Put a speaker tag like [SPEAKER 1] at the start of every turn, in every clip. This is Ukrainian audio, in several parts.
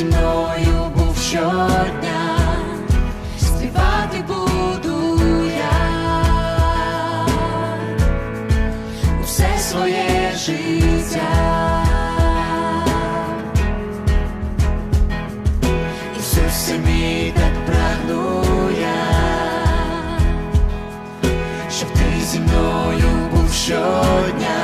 [SPEAKER 1] зі мною був щодня, співати буду я. Усе своє життя. Ісусе мій так прагну щоб ти зі мною був щодня,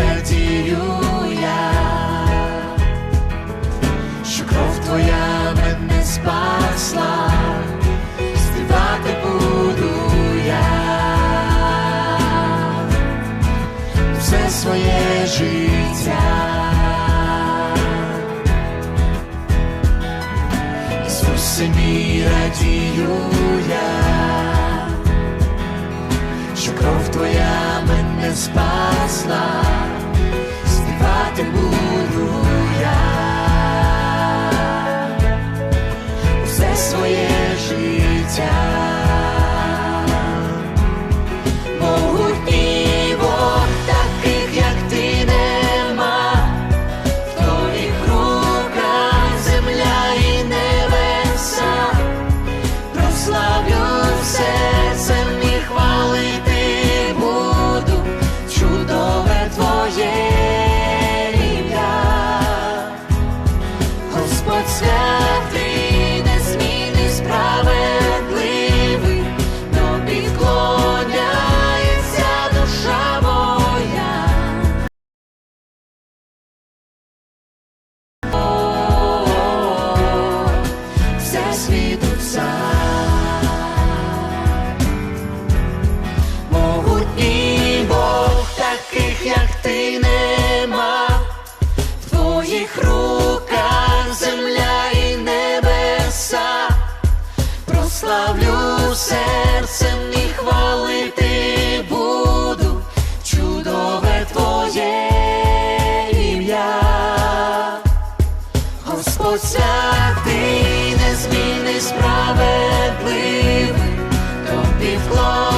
[SPEAKER 1] радію я що кров твоя мене спасла, співати буду я все своє життя. Ісусе радію я, що кров твоя мене спасла, what's happening. Господь святий, незмінний, справедливий, тобі вклоняється